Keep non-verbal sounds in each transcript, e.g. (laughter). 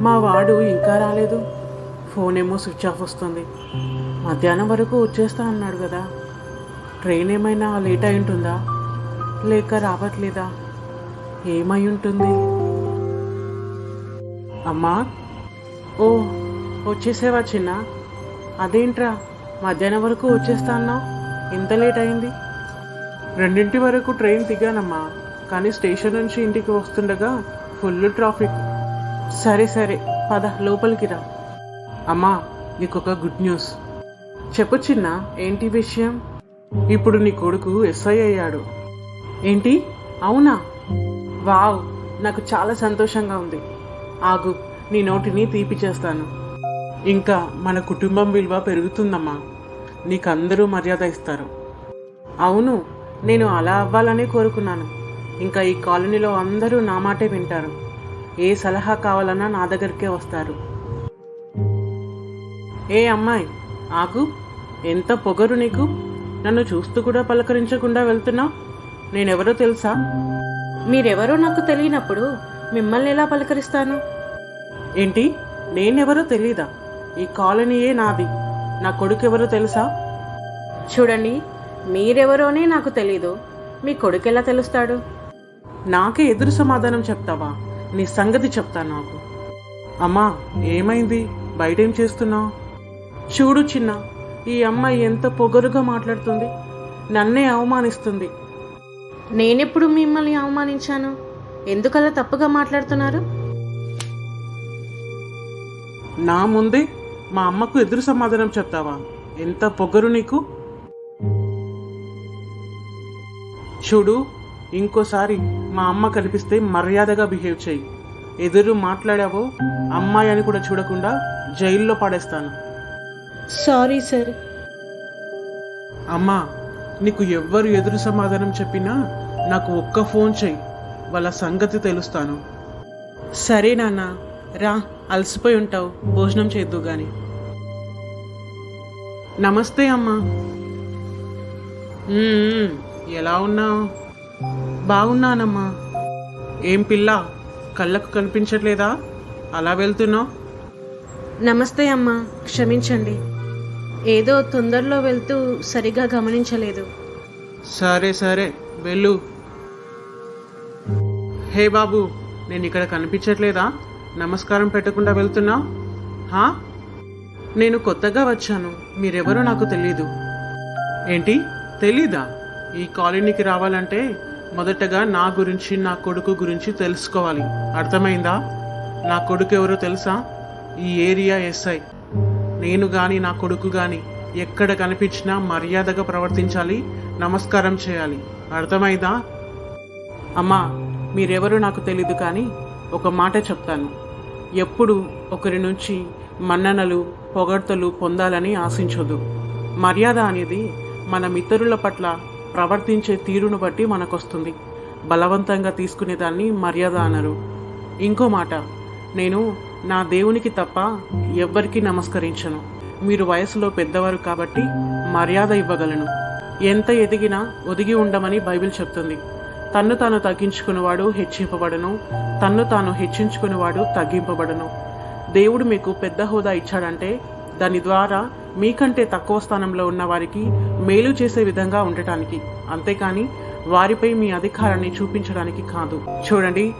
మా వాడు ఇంకా రాలేదు. ఫోన్ ఏమో స్విచ్ ఆఫ్ వస్తుంది. మధ్యాహ్నం వరకు వచ్చేస్తా అన్నాడు కదా. ట్రైన్ ఏమైనా లేట్ అయి ఉంటుందా? లేక రావట్లేదా? ఏమై ఉంటుంది? అమ్మా? ఓ వచ్చేసేవా చిన్న? అదేంట్రా? మధ్యాహ్నం వరకు వచ్చేస్తా అన్నావు ఎంత లేట్ అయింది? రెండింటి వరకు ట్రైన్ దిగానమ్మా. కానీ స్టేషన్ నుంచి ఇంటికి వస్తుండగా ఫుల్ ట్రాఫిక్. సరే సరే. పద లోపలికి రా. అమ్మా నీకొక గుడ్ న్యూస్. చెప్పు చిన్న ఏంటి విషయం? ఇప్పుడు నీ కొడుకు ఎస్ఐ అయ్యాడు. ఏంటి? అవునా? వావ్ నాకు చాలా సంతోషంగా ఉంది. ఆగు నీ నోటిని తీపి చేస్తాను. ఇంకా మన కుటుంబం విలువ పెరుగుతుందమ్మా. నీకు అందరూ మర్యాద ఇస్తారు. అవును నేను అలా అవ్వాలనే కోరుకున్నాను. ఇంకా ఈ కాలనీలో అందరూ నా మాటే వింటారు. ఏ సలహా కావాలన్నా నా దగ్గరికే వస్తారు. ఏ అమ్మాయి ఆగు. ఎంత పొగరు నీకు? నన్ను చూస్తూ కూడా పలకరించకుండా వెళ్తున్నావు? నేనెవరో తెలుసా? మీరెవరో నాకు తెలియనప్పుడు మిమ్మల్ని ఎలా పలకరిస్తాను? ఏంటి? నేనెవరో తెలీదా? ఈ కాలనీయే నాది. నా కొడుకు ఎవరో తెలుసా? చూడండి మీరెవరోనే నాకు తెలీదు. మీ కొడుకు ఎలా తెలుస్తాడు? నాకే ఎదురు సమాధానం చెప్తావా? నీ సంగతి చెప్తా నాకు. అమ్మా ఏమైంది? బయటేం చేస్తున్నావు? చూడు చిన్న ఈ అమ్మాయి ఎంత పొగరుగా మాట్లాడుతుంది. నన్నే అవమానిస్తుంది. నేనెప్పుడు మిమ్మల్ని అవమానించాను? ఎందుకలా తప్పుగా మాట్లాడుతున్నారు? నా ముందే మా అమ్మకు ఎదురు సమాధానం చెప్తావా? ఎంత పొగరు నీకు? చూడు ఇంకోసారి మా అమ్మ కనిపిస్తే మర్యాదగా బిహేవ్ చేయి. ఎదురు మాట్లాడావో అమ్మాయి అని కూడా చూడకుండా జైల్లో పడేస్తాను. Sorry sir. అమ్మా నీకు ఎవ్వరు ఎదురు సమాధానం చెప్పినా నాకు ఒక్క ఫోన్ చెయ్యి వాళ్ళ సంగతి తెలుస్తాను. సరే నాన్న రా అలసిపోయి ఉంటావు. భోజనం చేద్దు గాని. నమస్తే అమ్మా. మ్మ్, ఎలా ఉన్నావు? బాగున్నానమ్మా. ఏం పిల్ల కళ్ళకు కనిపించట్లేదా? అలా వెళ్తున్నావు? నమస్తే అమ్మా క్షమించండి. ఏదో తొందరలో వెళ్తూ సరిగా గమనించలేదు. సరే సరే వెళ్ళు. హే బాబు నేను ఇక్కడ కనిపించట్లేదా? నమస్కారం పెట్టకుండా వెళ్తున్నా హా? నేను కొత్తగా వచ్చాను మీరెవరో నాకు తెలీదు. ఏంటి? తెలీదా? ఈ కాలనీకి రావాలంటే మొదటగా నా గురించి నా కొడుకు గురించి తెలుసుకోవాలి. అర్థమైందా? నా కొడుకు ఎవరో తెలుసా? ఈ ఏరియా ఎస్ఐ. నేను కానీ నా కొడుకు కానీ ఎక్కడ కనిపించినా మర్యాదగా ప్రవర్తించాలి నమస్కారం చేయాలి. అర్థమైందా? అమ్మా మీరెవరో నాకు తెలీదు కానీ ఒక మాట చెప్తాను. ఎప్పుడు ఒకరి నుంచి మన్ననలు పొగడ్తలు పొందాలని ఆశించొద్దు. మర్యాద అనేది మనం ఇతరుల పట్ల ప్రవర్తించే తీరును బట్టి మనకొస్తుంది. బలవంతంగా తీసుకునేదాన్ని మర్యాద అనరు. ఇంకో మాట నేను నా దేవునికి తప్ప ఎవ్వరికీ నమస్కరించను. మీరు వయసులో పెద్దవారు కాబట్టి మర్యాద ఇవ్వగలను. ఎంత ఎదిగినా ఒదిగి ఉండమని బైబిల్ చెప్తుంది. తన్ను తాను తగ్గించుకునేవాడు హెచ్చింపబడను తన్ను తాను హెచ్చించుకునేవాడు తగ్గింపబడను. దేవుడు మీకు పెద్ద హోదా ఇచ్చాడంటే దాని ద్వారా మీకంటే తక్కువ స్థానంలో ఉన్న వారికి మేలు చేసే విధంగా ఉండటానికి. అంతేకాని వారిపై మీ అధికారాన్ని చూపించడానికి కాదు. చూడండి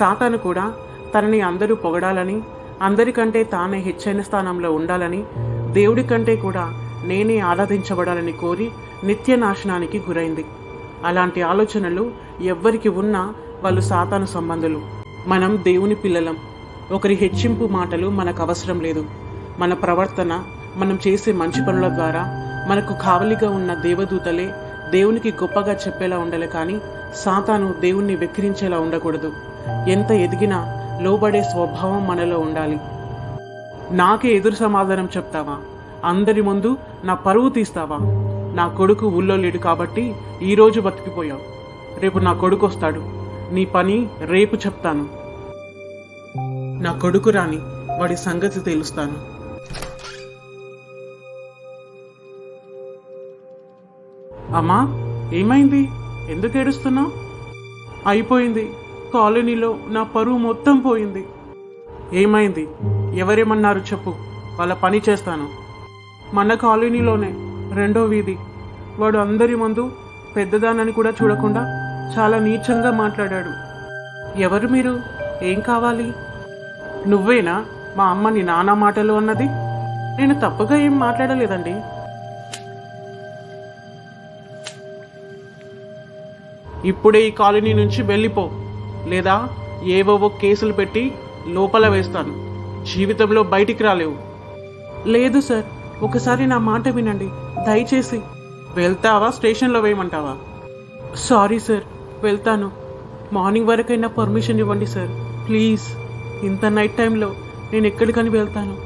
సాతాను కూడా తనని అందరూ పొగడాలని అందరికంటే తానే హెచ్చైన స్థానంలో ఉండాలని దేవుడి కంటే కూడా నేనే ఆరాధించబడాలని కోరి నిత్య నాశనానికి గురైంది. అలాంటి ఆలోచనలు ఎవ్వరికి ఉన్నా వాళ్ళు సాతాను సంబంధులు. మనం దేవుని పిల్లలం. ఒకరి హెచ్చింపు మాటలు మనకు అవసరం లేదు. మన ప్రవర్తన మనం చేసే మంచి పనుల ద్వారా మనకు కావలిగా ఉన్న దేవదూతలే దేవునికి గొప్పగా చెప్పేలా ఉండాలి కానీ సాతాను దేవుణ్ణి వెక్కిరించేలా ఉండకూడదు. ఎంత ఎదిగినా లోబడే స్వభావం మనలో ఉండాలి. నాకే ఎదురు సమాధానం చెప్తావా? అందరి ముందు నా పరువు తీస్తావా? నా కొడుకు ఊళ్ళో లేడు కాబట్టి ఈరోజు బతికిపోయావు. రేపు నా కొడుకు వస్తాడు నీ పని రేపు చెప్తాను. నా కొడుకు రాని వాడి సంగతి తెలుస్తాను. అమ్మా ఏమైంది? ఎందుకు ఏడుస్తున్నావు? అయిపోయింది. కాలనీలో నా పరువు మొత్తం పోయింది. ఏమైంది? ఎవరేమన్నారు చెప్పు. వాళ్ళ పని చేస్తాను. మన కాలనీలోనే రెండో వీధి. వాడు అందరి ముందు పెద్దదానని కూడా చూడకుండా చాలా నీచంగా మాట్లాడాడు. ఎవరు మీరు? ఏం కావాలి? నువ్వేనా? మా అమ్మ నీ నాన్న మాటలు అన్నది? నేను తప్పుగా ఏం మాట్లాడలేదండి. ఇప్పుడే ఈ కాలనీ నుంచి వెళ్ళిపో. లేదా ఏవేవో కేసులు పెట్టి లోపల వేస్తాను. జీవితంలో బయటికి రాలేవు. లేదు సార్ ఒకసారి నా మాట వినండి. దయచేసి. వెళ్తావా? స్టేషన్లో వేయమంటావా? సారీ సార్ వెళ్తాను. మార్నింగ్ వరకైనా పర్మిషన్ ఇవ్వండి సార్. ప్లీజ్ ఇంత నైట్ టైంలో నేను ఎక్కడికని వెళ్తాను.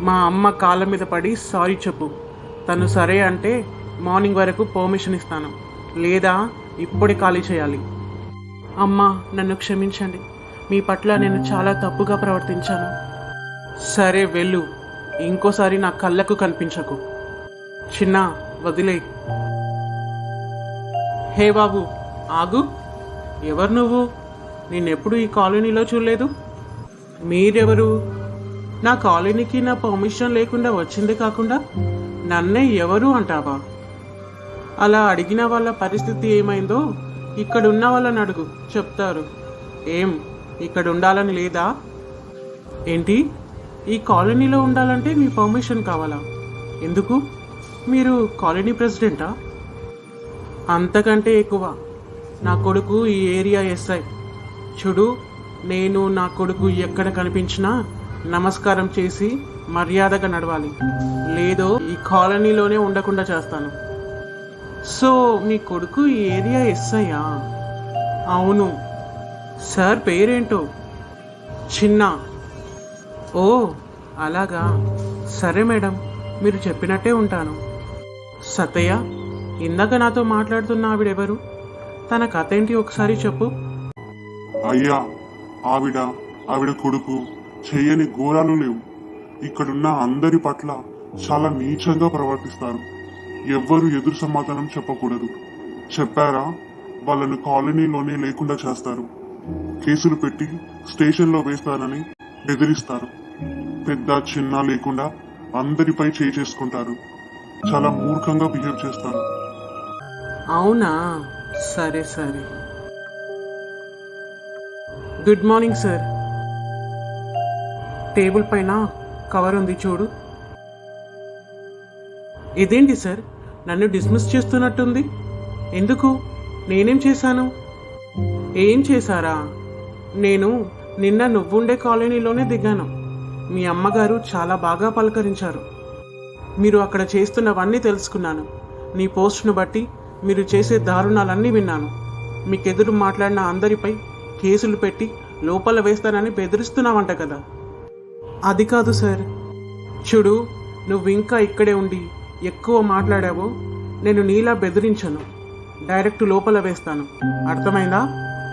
మా అమ్మ కాళ్ళ మీద పడి సారీ చెప్పు. తను సరే అంటే మార్నింగ్ వరకు పర్మిషన్ ఇస్తాను. లేదా ఇప్పుడే ఖాళీ చేయాలి. అమ్మా నన్ను క్షమించండి. మీ పట్ల నేను చాలా తప్పుగా ప్రవర్తించాను. సరే వెళ్ళు. ఇంకోసారి నా కళ్ళకు కనిపించకు. చిన్న వదిలే. హే బాబు ఆగు. ఎవరు నువ్వు? నేనెప్పుడు ఈ కాలనీలో చూడలేదు? మీరెవరు? నా కాలనీకి నా పర్మిషన్ లేకుండా వచ్చింది కాకుండా నన్నే ఎవరు అంటావా? అలా అడిగిన వాళ్ళ పరిస్థితి ఏమైందో ఇక్కడ ఉన్న వాళ్ళని అడుగు చెప్తారు. ఏం? ఇక్కడ ఉండాలని లేదా? ఏంటి? ఈ కాలనీలో ఉండాలంటే మీ పర్మిషన్ కావాలా? ఎందుకు? మీరు కాలనీ ప్రెసిడెంటా? అంతకంటే ఎక్కువ. నా కొడుకు ఈ ఏరియా ఎస్ఐ. చూడు నేను నా కొడుకు ఎక్కడ కనిపించినా నమస్కారం చేసి మర్యాదగా నడవాలి. లేదో ఈ కాలనీలోనే ఉండకుండా చేస్తాను. సో మీ కొడుకు ఈ ఏరియా ఎస్ఐయా అవును. సార్ పేరేంటో? చిన్న. ఓ అలాగా. సరే మేడం మీరు చెప్పినట్టే ఉంటాను. సతయ్య ఇందాక నాతో మాట్లాడుతున్న ఆవిడెవరు? తన కథ ఏంటి ఒకసారి చెప్పు. అయ్యా ఆవిడ ఆవిడ కొడుకు చేయని ఘోరాలు లేవు. ఇక్కడున్న అందరి పట్ల చాలా నీచంగా ప్రవర్తిస్తారు. ఎవ్వరు ఎదురు సమాధానం చెప్పకూడదు. చెప్పారా? వాళ్ళను కాలనీలోనే లేకుండా చేస్తారు. కేసులు పెట్టి స్టేషన్లో వేస్తారని బెదిరిస్తారు. పెద్ద చిన్న లేకుండా అందరిపై చేయి చేసుకుంటారు. చాలా మూర్ఖంగా బిహేవ్ చేస్తారు. అవునా? సరే సరే. Good morning sir. టేబుల్ పైన కవర్ ఉంది చూడు. ఇదేంటి సార్? నన్ను డిస్మిస్ చేస్తున్నట్టుంది. ఎందుకు? నేనేం చేశాను? ఏం చేశారా? నేను నిన్న నువ్వుండే కాలనీలోనే దిగాను. మీ అమ్మగారు చాలా బాగా పలకరించారు. మీరు అక్కడ చేస్తున్నవన్నీ తెలుసుకున్నాను. నీ పోస్ట్ను బట్టి మీరు చేసే దారుణాలన్నీ విన్నాను. మీకెదురు మాట్లాడిన అందరిపై కేసులు పెట్టి లోపల వేస్తానని బెదిరిస్తున్నావంట కదా. అది కాదు సార్. చూడు నువ్వు ఇంకా ఇక్కడే ఉండి ఎక్కువ మాట్లాడావో నేను నీలా బెదిరించను. డైరెక్ట్ లోపల వేస్తాను. అర్థమైందా?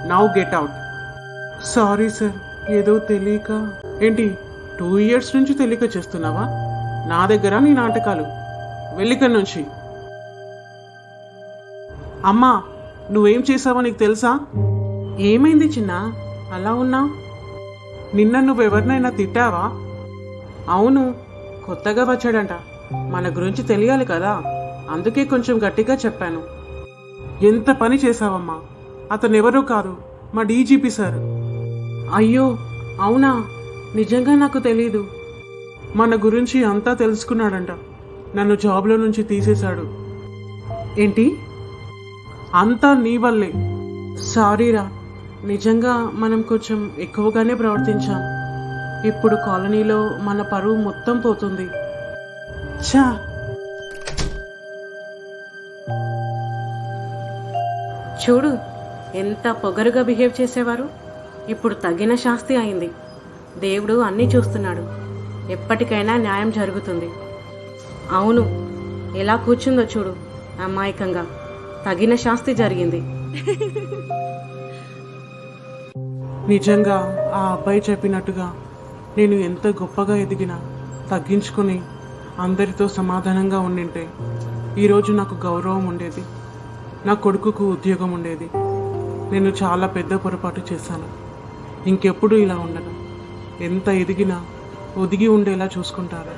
Now get out sorry sir ఏదో తెలియక. ఏంటి టూ ఇయర్స్ నుంచి తెలియక చేస్తున్నావా? నా దగ్గర నీ నాటకాలు. వెళ్ళిక నుంచి. అమ్మా నువ్వేం చేసావో నీకు తెలుసా? ఏమైంది చిన్న? అలా ఉన్నా? నిన్న నువ్వెవరినైనా తిట్టావా? అవును కొత్తగా వచ్చాడంట. మన గురించి తెలియాలి కదా. అందుకే కొంచెం గట్టిగా చెప్పాను. ఎంత పని చేశావమ్మా? అతను ఎవరో కాదు మా డీజీపీ సార్. అయ్యో అవునా? నిజంగా నాకు తెలీదు. మన గురించి అంతా తెలుసుకున్నాడంట. నన్ను జాబ్లో నుంచి తీసేశాడు. ఏంటి? అంతా నీ వల్లే. సారీరా. నిజంగా మనం కొంచెం ఎక్కువగానే ప్రవర్తించాం. ఇప్పుడు కాలనీలో మన పరువు మొత్తం పోతుంది. ఛా చూడు ఎంత పొగరుగా బిహేవ్ చేసేవారు. ఇప్పుడు తగిన శాస్తి అయింది. దేవుడు అన్నీ చూస్తున్నాడు. ఎప్పటికైనా న్యాయం జరుగుతుంది. అవును ఎలా కూర్చుందో చూడు అమాయకంగా. తగిన శాస్తి జరిగింది. (laughs) నిజంగా ఆ అబ్బాయి చెప్పినట్టుగా నేను ఎంత గొప్పగా ఎదిగినా తగ్గించుకుని అందరితో సమాధానంగా ఉండింటే ఈరోజు నాకు గౌరవం ఉండేది. నా కొడుకుకు ఉద్యోగం ఉండేది. నేను చాలా పెద్ద పొరపాటు చేశాను. ఇంకెప్పుడు ఇలా ఉండను. ఎంత ఎదిగినా ఒదిగి ఉండేలా చూసుకుంటారు.